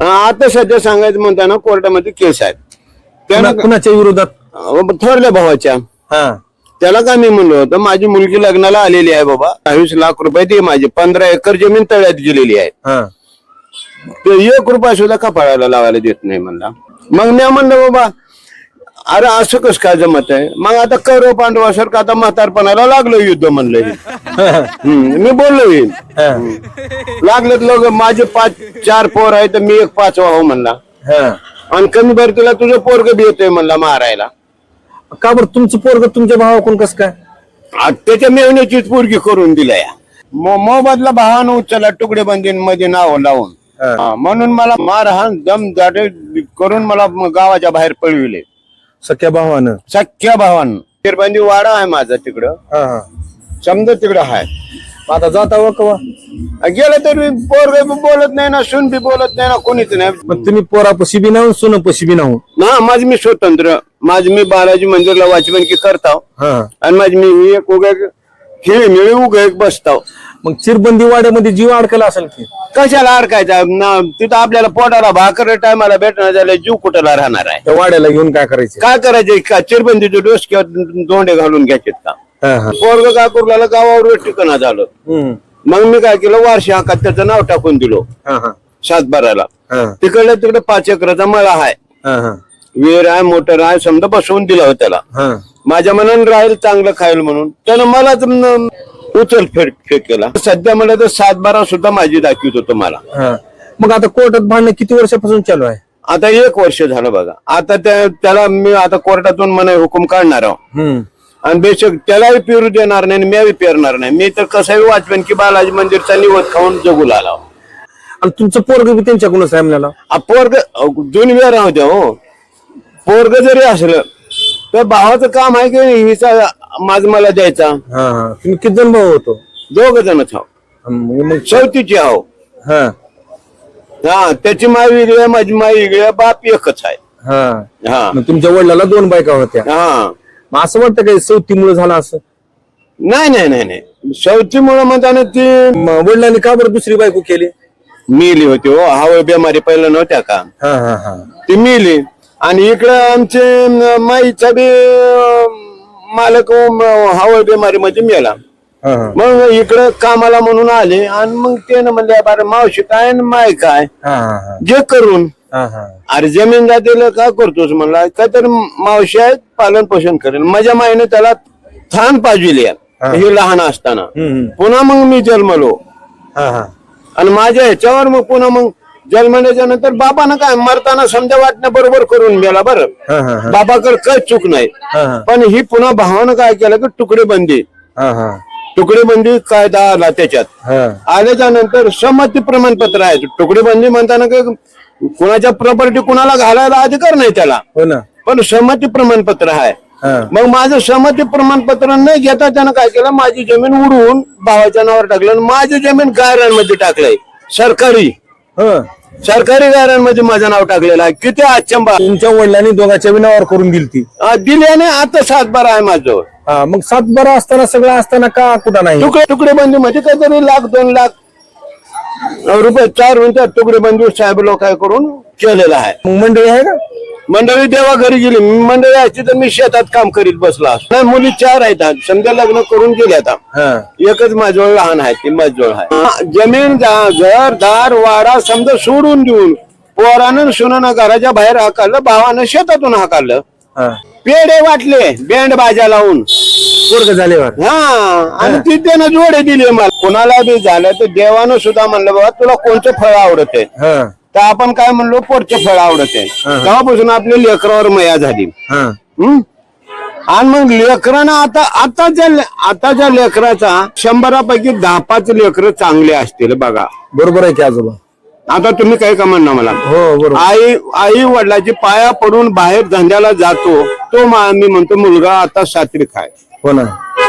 आता सध्या सांगायचं म्हणताना कोर्टामध्ये केस आहेत. कुणा- कुणाच्या विरोधात? अं, थोरल्या भावाच्या. हा. त्याला का मी म्हणलो होतं माझी मुलगी लग्नाला आलेली आहे बाबा दहावीस लाख रुपये ती माझी पंधरा एकर जमीन तळ्यात गेलेली आहे. हा. ते एक रुपया सुद्धा कपाळाला लावायला देत नाही म्हणला. मग मी म्हणलं बाबा अरे असं कस काय जमत आहे मग आता कौरव पांडवासारखं आता म्हातारपणाला लागलं युद्ध म्हणलं हे. हम्म, मी बोललो. हा. लागलेत लोक माझे पाच चार पोर आहे तर मी एक पाचवा हो म्हणला. आणि कमी भरतीला तुझं पोरग बी येतोय म्हणला मारायला का बरं तुमचं पोरग तुमच्या भावाकडून कस काय आ, त्याच्या मेवण्याचीच पोरगी करून दिलाय मो- मोबदला भावानं उचलला तुकडे बंदीन मध्ये नाव लावून हा. हा, म्हणून मला मारहाण दम दाटे करून मला म- गावाच्या बाहेर पळविले सख्या भावानं सख्या भावानं फिरबंदी वाडा आहे माझा तिकडं. हा हा. समजा तिकडं आहे. आता जाता व कवा? गेलं तरी पोरग बी बोलत नाही ना सून बी बोलत नाही ना कोणीच नाही. मग तुम्ही पोरापशी बी नाहून सोनं पशी बी नाहू ना माझी मी स्वतंत्र. माझी मी बालाजी मंदिरला वॉचमॅन की करताव. हा. आणि माझी मी मी एक उगा खेळ मिळी उगा एक बसताव. मग चिरबंदी वाड्यामध्ये जीव अडकला असेल की? कशाला अडकायचा? ना तिथं आपल्याला पोटाला भाकर टायमाला भेटणार झालं जीव कुठला राहणार आहे? त्या वाड्याला घेऊन काय करायचं? काय करायचे? का चिरबंदीचे डोस किंवा दोंडे घालून घ्यायचे का? हा हा. पोरग काय करू गावावर ठिकाणा झालं. हम्म. मग मी काय केलं? वार्षिक हकात त्याचं नाव टाकून दिलो. हा हा. सातबाराला हा. तिकडल्या तिकडे पाच एकराचा मळा आहे. हा हा. विहीर आहे मोटर आहे समजा बसवून दिला होता त्याला. हा. माझ्या मनानं राहील चांगलं खाईल म्हणून. त्यानं मलाच न- उचल फेक फेक केला. सध्या मला तर सातबारा सुद्धा माझी दाखवित होतो मला. हा. मग आता कोर्टात भांडणं किती वर्षापासून चालू आहे? आता एक वर्ष झालं बघा. आता त्या त्याला मी आता कोर्टातून मला हुकूम काढणार आहो. हम्म. आणि बेशक त्यालाही पेरू देणार नाही आणि मी पेरणार नाही. मी तर कसंही वाचवेन की बालाजी मंदिरचा निवत खाऊन जगू आला आणि तुमचं पोरग बी त्यांच्याकडूनच आहे म्हणाला? पोरग दोन वेळा राहू द्या हो. पोरग जरी असलं तर भावाचं काम आहे की हिचा माझ मला द्यायचा हा हा. तुम्ही किती जण भाऊ होतो? दोघ जणच आहो मग मग- चौथीची आहो हा. हा त्याची माय वेगळी आहे माझी माय वेगळी आहे बाप एकच आहे. हा. हा. मग तुमच्या वडिलाला दोन बायका होत्या. हा. मग असं वाटतं काही सवतीमुळे झालं असं? नाही नाही नाही नाही. चौथीमुळे म्हणताना ती मग वडिलांनी का बरं दुसरी बायको केली? मिली होती हो. हवळ बेमारी पहिलं नव्हत्या का? हा हा हा. ती मिली. आणि इकडं आमचे माईचा बी अं, मालक हवळ बेमारी मध्ये मेला. हा हा. मग इकडं कामाला म्हणून आले आणि मग ते ना म्हणले बारे मावशी काय आणि माय काय? हा हा जे करून. हा हा. अरे जमीन जातीला का करतोस म्हणला काय तर मावशी आहेत पालन पोषण करेल. माझ्या माईने त्याला थान पाजविले हे. लहान असताना. हम्म. पुन्हा मग मी जन्मलो. हा हा. आणि माझ्या ह्याच्यावर मग पुन्हा मग जन्मल्याच्या नंतर बाबानं काय मरताना समजा वाटण्या बरोबर करून गेला बरं. हा हा हा. बाबाकडे काय चूक नाही. हा हा. पण ही पुन्हा भावानं काय केलं की तुकडे बंदी हा हा. तुकडे बंदी कायदा आला त्याच्यात. हा. आल्याच्यानंतर संमती प्रमाणपत्र आहे. तुकडे बंदी म्हणताना काय कुणाच्या प्रॉपर्टी कुणाला घालायला अधिकार नाही त्याला. हो ना. पण संमती प्रमाणपत्र आहे. हा. मग माझं संमती प्रमाणपत्र न घेता त्यानं काय केलं माझी जमीन उडवून भावाच्या नावावर टाकलं आणि माझी जमीन गायरांमध्ये टाकलंय. सरकारी. हा. सरकारी गायरांमध्ये माझं नाव टाकलेलं आहे. किती अचंबा तुमच्या वडिलांनी दोघांच्या विनावर करून दिली ती. दिल्याने आता सातबारा आहे माझं मग सात बारा असताना सगळं असताना का कुठं नाही? तुकडे तुकडे बंदी मध्ये काहीतरी लाख दोन लाख रुपये चार म्हणतात तुकडे बंदी साहेब लोक काय करून केलेलं आहे. मग मंडळी आहे का? मंडळी देवा घरी गेली. मंडळी असती तर मी शेतात काम करीत बसला. नाही मुली चार आहेत. समजा लग्न करून गेले आता. एकच माझजवळ लहान आहे ती माझजवळ आहे. जमीन घर दार वाडा समजा सोडून देऊन पोरानं सुनानं घराच्या बाहेर हाकाललं भावानं शेतातून हाकाललं. हा. पेढे वाटले बँड बाजा लावून. झाल्यावर हा आणि ती त्यानं जोडे दिले मला. कोणाला बी झालं तर देवानं सुद्धा म्हणलं बाबा तुला कोणतं फळ आवडत आहे हा. तर आपण काय म्हणलो पोटचं फळ आवडत आहे. तेव्हापासून आपल्या लेकरावर मया झाली. हम्म? आणि मग लेकरांना आता आताच्या आताच्या लेकराचा शंभरापैकी दहा पाच लेकर चांगले असतील बघा. बरोबर आहे की आजोबा? आता तुम्ही काय का म्हणणार मला. हो आई आई वडिलाची पाया पडून बाहेर धंद्याला जातो तो मा- म्हणतो मुलगा आता सात्री खाय हो ना.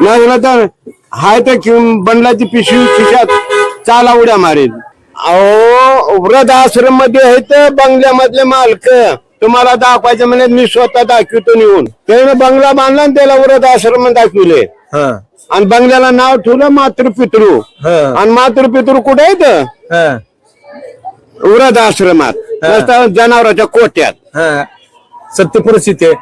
नाही तर हाय तर किंवा बंडलाची पिशवी खिशात चाला उड्या मारेल. अहो वृद्धाश्रममध्ये आहेत बंगल्यामधले मालक. तुम्हाला दाखवायचं म्हणजे मी स्वतः दाखवतो निघून त्याने बंगला बांधला आणि त्याला वृद्धाश्रम दाखविले. हा. आणि बंगल्याला नाव ठेवलं मातृपितृ आणि मातृपितृ कुठे आहेत? हा. वृद्ध आश्रमात जनावराच्या कोट्यात. हा. सत्य परिस्थिती आहे.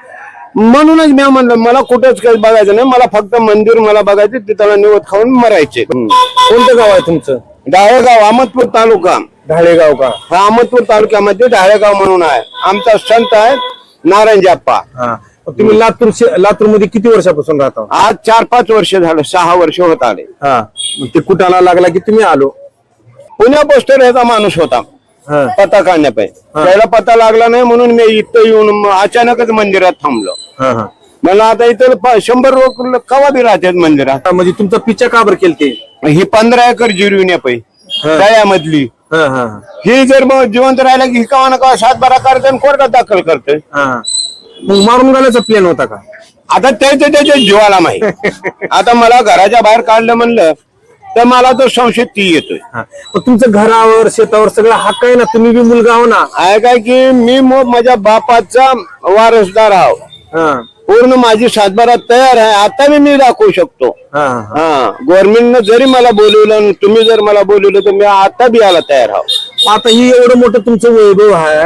म्हणूनच मी म्हणलं मला कुठंच काही बघायचं नाही. मला फक्त मंदिर मला बघायचे तिथं निवत खाऊन मरायचे. कोणतं गाव आहे तुमचं? डाळेगाव अहमदपूर तालुका. ढाळेगाव का? हा अहमदपूर तालुक्यामध्ये डाळेगाव म्हणून आहे. आमचा संत आहे नारायणजाप्पा हा. मग तुम्ही लातूर लातूरमध्ये किती वर्षापासून राहता? आज चार पाच वर्ष झालं सहा वर्ष होत आले. हा. मग ते कुठाला लागला की तुम्ही आलो? पुण्या पोस्टर ह्याचा माणूस होता. हा. पता काढण्यापायी. त्याला पता लागला नाही म्हणून मी इथं येऊन म- अचानकच मंदिरात थांबलो. हा हा. मला आता इथं प- शंभर लोक कवा बी राहतात मंदिरात. म्हणजे तुमचा पिच्चा का बरं केलते? ही पंधरा एकर हा. हा ही जर मग जिवंत राहिला की ही कवा ना कवा सातबारा करते आणि कोर्टात दाखल करते. हा. मग मारून घालायचा प्लॅन होता का? आता त्याच्या त्याच्या जीवाला माहीत. आता मला घराच्या बाहेर काढलं म्हणलं तर मला तो संशय ती येतोय. हा. तुमचं घरावर शेतावर सगळं हक्क आहे ना? तुम्ही बी मुलगा हो ना? आहे काय की मी मग माझ्या बापाचा वारसदार आहो. हा. पूर्ण माझी सातबारा तयार आहे आता मी मी दाखवू शकतो. हा गव्हर्नमेंटनं जरी मला बोलवलं आणि तुम्ही जर मला बोलवलं तर मी आता बी यायला तयार आहो. आता ही एवढं मोठं तुमचं वैभव आहे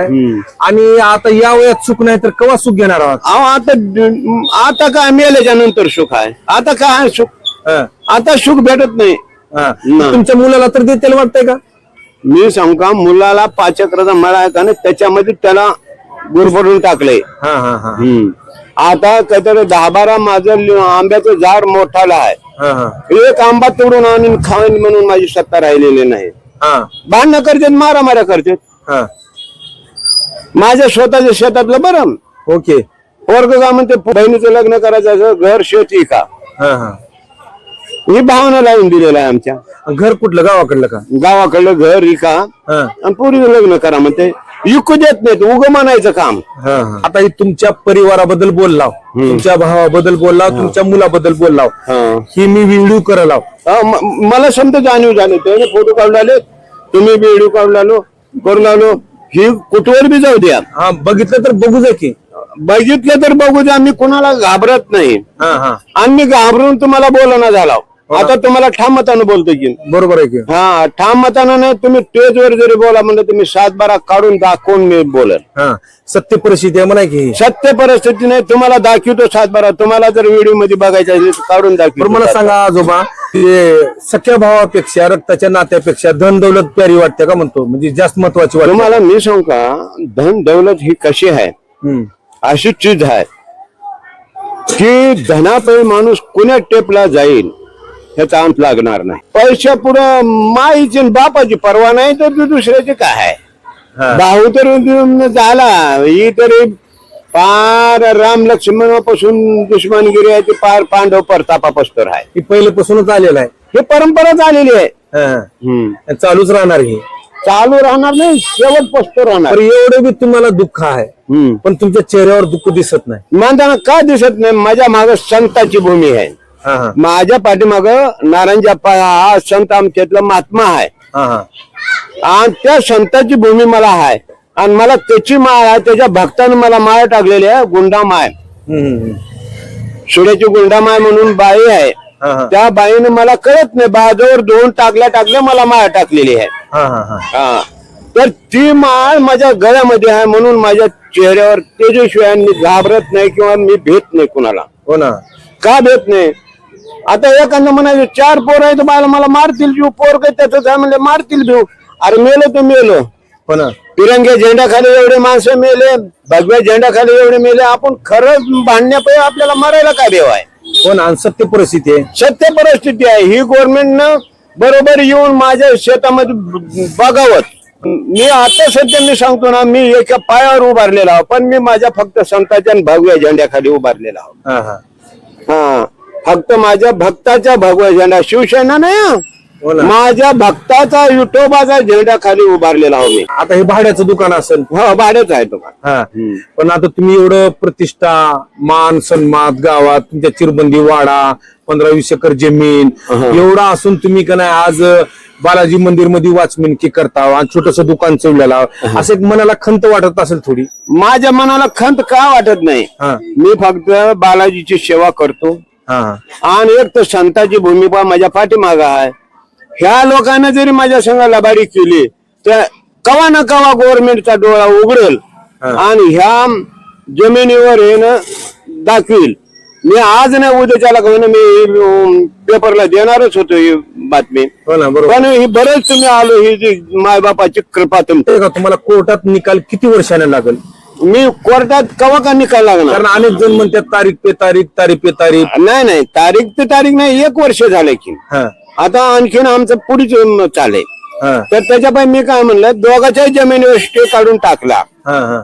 आणि आता या वयात सुख नाही तर केव्हा सुख घेणार आहात? अहो आता आता काय मेल्याच्या नंतर सुख आहे. आता काय आहे सुख? हा, आता सुख भेटत नाही. हा. तुमच्या मुलाला तर देतील वाटतंय का? मी सांगू का मुलाला पाच अकराचा मळा आहे का ना त्याच्यामध्ये त्याला गुरफडून टाकलंय. हा हा हा. हम्म. आता काहीतरी दहा बारा माझं आंब्याचं झाड मोठाला आहे. एक आंबा तोडून आणून खाईन म्हणून माझी सत्ता राहिलेली नाही. हा. भांडणं करतात मारा मारा करतात हा. माझ्या स्वतःच्या शेतातलं बरं. ओके. वर्ग का म्हणते बहिणीचं लग्न करायचं घर शेती का? हा भावना लावून दिलेलं आहे आमच्या. घर कुठलं? गावाकडलं का? गावाकडलं घर रिका हा. आणि पुरी लग्न करा म्हणते. इकू देत नाहीत उग म्हणायचं काम. आता हे तुमच्या परिवाराबद्दल बोललाव तुमच्या भावाबद्दल बोललाव तुमच्या मुलाबद्दल बोललाव. हा. मी व्हिडिओ म- मला समजा जाणीव झाले त्याने फोटो काढून आले तुम्ही व्हिडिओ काढून आलो करून आलो. ही कुठवर बी जाऊ द्या. हा बघितलं तर बघू जा की. बघितलं तर बघू द्या मी कुणाला घाबरत नाही. हा हा. आणि मी घाबरून तुम्हाला बोलणं झाला आता तुम्हाला ठाम मतानं बोलतो की. बरोबर आहे की. हा ठाम मतानं नाही तुम्ही टेजवर जरी बोला म्हणलं तुम्ही सात बारा काढून दाखवून मी बोलेल? हा सत्य परिस्थिती आहे म्हणा की. सत्य परिस्थिती नाही तुम्हाला दाखवतो सात बारा. तुम्हाला जर व्हिडिओमध्ये बघायचं असेल तर काढून बरं दाखवतो मला सांगा आजोबा ते सख्या भावापेक्षा रक्ताच्या नात्यापेक्षा धन दौलत प्यारी वाटते का म्हणतो? म्हणजे जास्त महत्वाची वाटते. तुम्हाला मी सांगू का धन दौलत ही कशी आहे? हम्म. अशी चीज आहे की धनापायी माणूस कुण्या टेपला जाईल? ह्याचा अंत लागणार नाही. पैशा पुढं माईची आणि बापाची परवा नाही तर तू दुसऱ्याची काय आहे. भाऊ तर झाला. ही तरी पार राम लक्ष्मणापासून दुश्मनगिरी आहे ती पार पांडव परतापापस्तर आहे. ही पहिल्यापासूनच आलेलं आहे. ही परंपरा झालेली आहे. हा. हम्म. चालूच राहणार ही. चालू राहणार नाही शेवट पस्तर राहणार. तर एवढं बी तुम्हाला दुःख आहे. हम्म. पण तुमच्या चेहऱ्यावर दुःख दिसत नाही. मानताना का दिसत नाही? माझ्या माग संताची भूमी आहे. माझ्या पाठीमाग नारायणजाप्पा हा संत आमच्यातला महात्मा आहे. हा हा. आणि त्या संताची भूमी मला आहे. आणि मला त्याची माळ आहे त्याच्या भक्तानं मला माळ टाकलेली आहे गुंडा माय हम्म, हम्म. सुड्याची गुंडा माय म्हणून बाई आहे. त्या बाईनं मला कळत नाही बाजूवर दोन टाकल्या टाकल्या मला माळ टाकलेली आहे. हा हा हा. हा. तर ती माळ माझ्या गळ्यामध्ये आहे म्हणून माझ्या चेहऱ्यावर तेजस्वी मी घाबरत नाही किंवा मी भेट नाही कुणाला. हो ना. का भेट नाही? आता एखादं म्हणायचं चार पोर आहेत बाला मला मारतील जीव पोर काय त्याच म्हणले मारतील जीव अरे मेलो तर मेलो. ना तिरंग्या झेंड्याखाली एवढे माणसं मेले भगव्या झेंड्याखाली एवढे मेले आपण खरंच भांडण्यापायी आपल्याला मारायला का देव आहे? ना आणि सत्य परिस्थिती आहे. सत्य परिस्थिती आहे. ही गव्हर्नमेंटनं बरोबर येऊन माझ्या शेतामध्ये बघावत मी आता सध्या मी सांगतो ना मी एका पायावर उभारलेला आहो पण मी माझ्या फक्त संताच्या भगव्या झेंड्याखाली उभारलेला आहो. हा हा. हा. फक्त माझ्या भक्ताच्या भगवा झेंडा. शिवसेना नाही हं. हो माझ्या भक्ताचा युटोबाचा झेंडा खाली उभारलेला आहो मी. आता हे भाड्याचं दुकान असेल. हो भाड्याच आहे हा. पण आता तुम्ही एवढं प्रतिष्ठा मान सन्मान गावात तुमच्या चिरबंदी वाडा पंधरा वीस एकर जमीन एवढा असून तुम्ही का नाही आज बालाजी मंदिरमध्ये वाचमिन की करता आणि छोटस दुकान चढलेला असं एक मनाला खंत वाटत असेल थोडी? माझ्या मनाला खंत का वाटत नाही? हा. मी फक्त बालाजीची सेवा करतो. हा हा आणि एक तर संताची भूमिका माझ्या पाठीमाग आहे. ह्या लोकांना जरी माझ्या संघ लबाडी केली तर कवा ना कवा गव्हर्नमेंटचा डोळा उघडेल. आणि ह्या जमिनीवर हे ना दाखवील. मी आज नाही उद्याच्याला घेऊन मी पेपरला देणारच होतो ही बातमी. हो पण ही बरेच तुम्ही आलो ही जी मायबापाची कृपा तुमची तुम्हाला कोर्टात निकाल किती वर्षाने लागेल? मी कोर्टात कवा का निकाल लागणार? कारण अनेक जण म्हणतात तारीख पे तारीख तारीख पे तारीख. नाही नाही तारीख ते तारीख नाही एक वर्ष झालं की. हा. आता आणखीन आमचं पुढीच चालेल हा. तर त्याच्यापायी मी काय म्हणलं दोघाच्याही जमिनीवर स्टे काढून टाकला. हा हा.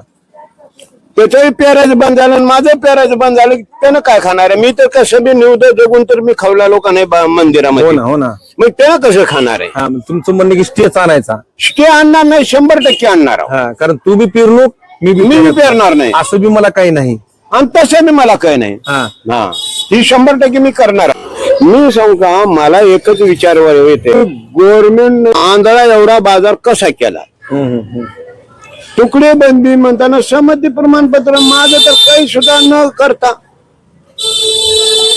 त्याचंही पेरायचं बंद झालं आणि माझं पेरायचं बंद झालं की त्यानं काय खाणार आहे? मी तर कसं बी निवड जगून तर मी खवला लोक नाही बा- हो मंदिरामध्ये ना हो ना. मग त्यानं कसं खाणार आहे? हा मग तुमचं म्हणणं की स्टेच आणायचा. स्टे आणणार नाही शंभर टक्के आणणार आहोत. हा कारण तू बी पिरणूक मी बी मी बी पेरणार. पेरणार नाही. असं बी मला काही नाही. आणि तसं बी मला काय नाही. हा. हा. ही शंभर टक्के मी करणार. मी सांगू का मला एकच विचार येते. गव्हर्नमेंट आंधळा एवढा बाजार कसा केला? हम्म, हम्म, हम्म. तुकडे बंदी म्हणताना संमती प्रमाणपत्र माझं तर काही सुद्धा न करता.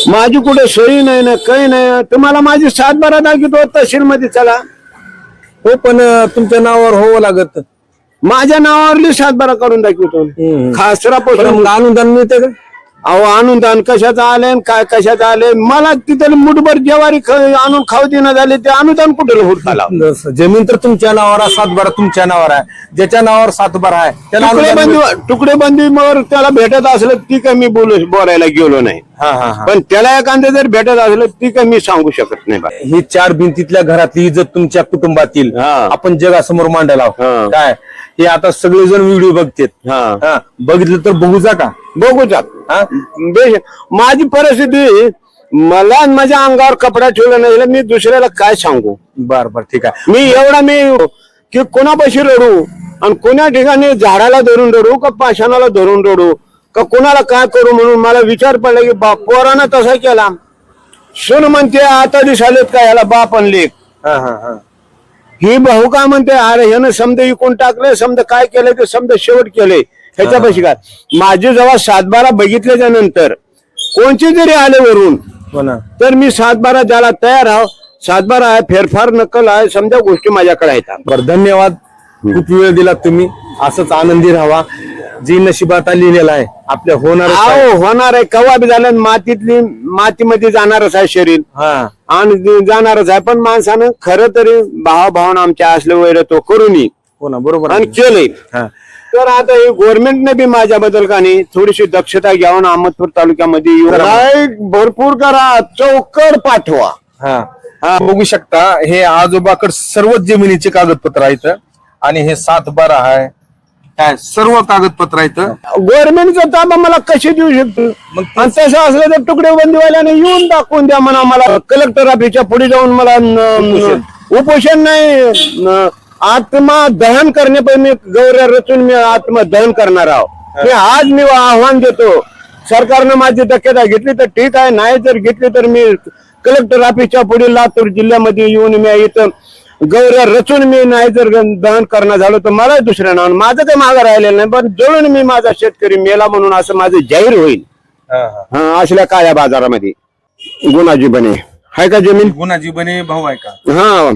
माझी कुठे सही नाही ना काही नाही. तुम्हाला माझी सात बारा दाखवतो तहसील मध्ये चला. हो पण अं, तुमच्या नावावर होवं लागत. माझ्या नावावरली सात बारा करून दाखवतो. खासरा पण अनुदान मिळते का? अहो अनुदान कशाचं आले आणि काय कशाचं आले मला तिथे मुठभर जेवारी आणून खाऊ देणं झाले ते अनुदान कुठे हुडकाला जमीन तर तुमच्या नावावर आहे सातबारा तुमच्या नावावर आहे. ज्याच्या नावावर सातबारा आहे त्याला तुकडे बंदीवर त्याला भेटत असलं ती काय मी बोलू बोलायला गेलो नाही. पण त्याला एखादं जर भेटत असलं ती काय मी सांगू शकत नाही. ही चार भिंतीतल्या घरातली इज्जत तुमच्या कुटुंबातील. हा. आपण जगासमोर मांडायला. काय? हे आता सगळेजण व्हिडिओ बघतात. हा. हा. बघितलं तर बघू जा का? बघूच हा? बेश माझी परिस्थिती मला आणि माझ्या अंगावर कपडा ठेवला नाही मी दुसऱ्याला काय सांगू? बर बर ठीक आहे. मी एवढा मी की कोणापाशी रडू आणि कोण्या ठिकाणी झाडाला धरून रडू का पाषाणाला धरून रडू का कोणाला काय करू म्हणून मला विचार पडला की बा पोरानं तसा केला. सुन म्हणते आता दिसालेत का याला बाप आणि लेख हा हा हा. ही भाऊ काय म्हणते अरे ह्यानं समजा इकून टाकले समजा काय केलंय ते समजा शेवट केलंय. ह्याच्यापाशी काय माझे जेव्हा सातबारा बघितल्याच्या नंतर कोणचे जरी आले वरून हो ना. तर मी सातबारा द्यायला तयार आहो सातबारा आहे फेरफार नकल आहे समजा गोष्टी माझ्याकडे बर धन्यवाद. खूप वेळ दिला तुम्ही. असंच आनंदी राहावा. जी नशिबात लिहिलेला आहे आपल्या होणार अहो होणार आहे. कवा बी झालं मातीतली मातीमध्ये जाणारच आहे शरीर. हा. आणि जाणारच आहे. पण माणसानं खरं तरी भाव भावना आमच्या असले वैर तो करून हो ना बरोबर आणि. केलंय हा. तर आता हे गव्हर्नमेंटने बी माझ्याबद्दल का नाही थोडीशी दक्षता घ्यावं अहमदपूर तालुक्यामध्ये येऊन भरपूर करा. चौकड पाठवा. हा. हा बघू शकता हे आजोबाकड सर्वच जमिनीचे कागदपत्र आहेत. आणि हे सात बारा आहे. काय सर्व कागदपत्र आहेत गव्हर्नमेंटचा ताबा मला कसे देऊ शकतो? मग आणि तसं असलं तर तुकडे बंदीवाल्याने येऊन दाखवून द्या म्हणा मला. कलेक्टर ऑफिसच्या पुढे जाऊन मला न- उपोषण. नाही न- आत्मा दहन करणे पण मी गौऱ्या रचून मी आत्मा दहन करणार आहोत मी आज मी आव्हान देतो. सरकारनं माझी दक्षता घेतली तर ठीक आहे नाही जर घेतली तर मी कलेक्टर ऑफिसच्या पुढे लातूर जिल्ह्यामध्ये येऊन मी इथं गौऱ्या रचून मी नाही जर दहन करणं झालं तर मला दुसऱ्या नाव माझं काही मागं राहिलेलं नाही पण जळून मी माझा शेतकरी मेला म्हणून असं माझं जाहीर होईल. हा, हा. हा असल्या काळ्या बाजारामध्ये. गुणाजी बने. हाय का जमीन? गुणाजी बने भाऊ आहे का? हा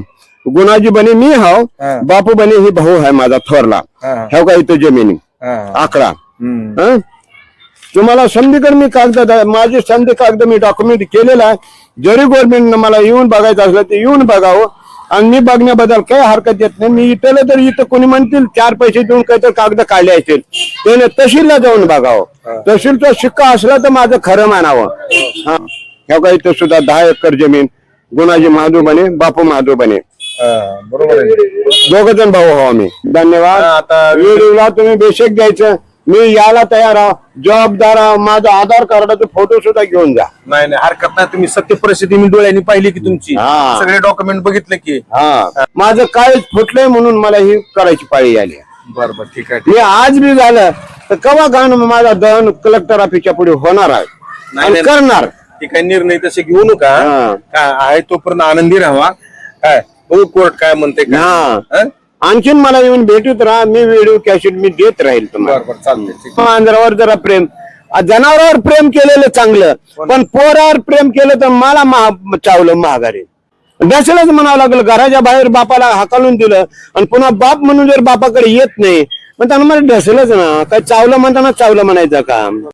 गुणाजी बने मी हाव हा. बापू बने ही भाऊ आहे माझा थोरला. हा. का इथं जमिनी. आकडा? तुम्हाला संधीकडे मी कागद माझे संधी कागद मी डॉक्युमेंट केलेला आहे. जरी गव्हर्नमेंट मला येऊन बघायचं असलं तर येऊन बघावं. आणि मी बघण्याबद्दल काही हरकत येत नाही. मी इथलं तर इथं कोणी म्हणतील चार पैसे देऊन काहीतरी कागद काढले असतील. त्याने तहसीलला जाऊन बघावं. तहसीलचा शिक्का असला तर माझं खरं मानावं. हा. का इथं सुद्धा दहा एकर जमीन. गुणाजी महादेव बने बापू महादेव बने. बरोबर दोघ जण भाऊ हो आम्ही. धन्यवाद. आता व्हिडिओला तुम्ही बेशक द्यायचं मी यायला तयार आहो. जबाबदार आहो. माझं आधार कार्डाचे फोटो सुद्धा घेऊन जा. नाही नाही हरकत नाही. तुम्ही सत्य परिस्थिती मी डोळ्यांनी पाहिली की तुमची. हा. सगळे डॉक्युमेंट बघितले की. हा. माझं कायच फुटलंय म्हणून मला ही करायची पाळी आली बर बर ठीक आहे मी आज बी झालं तर कवा गाणं माझा दहन कलेक्टर ऑफिसच्या पुढे होणार आहे? नाही, आणि नाही. करणार? ठीक आहे निर्णय तसे घेऊ नका. हा. काय आहे तोपर्यंत आनंदी राहावा काय? बघू कोर्ट काय म्हणते हा. हा? आणखीन मला येऊन भेटत राहा मी व्हिडिओ कॅसेट मी देत राहील तुम्हाला. चालतंय ठीक मांजरावर जरा प्रेम. आ, जनावरावर प्रेम केलेलं चांगलं पण पोरावर प्रेम केलं तर मला महा चावलं महागारी. ढसलच म्हणावं लागलं घराच्या बाहेर बापाला हाकालून दिलं आणि पुन्हा बाप म्हणून जर बापाकडे येत नाही. म्हणताना मला ढसलच ना काय चावलं म्हणताना चावलं म्हणायचं का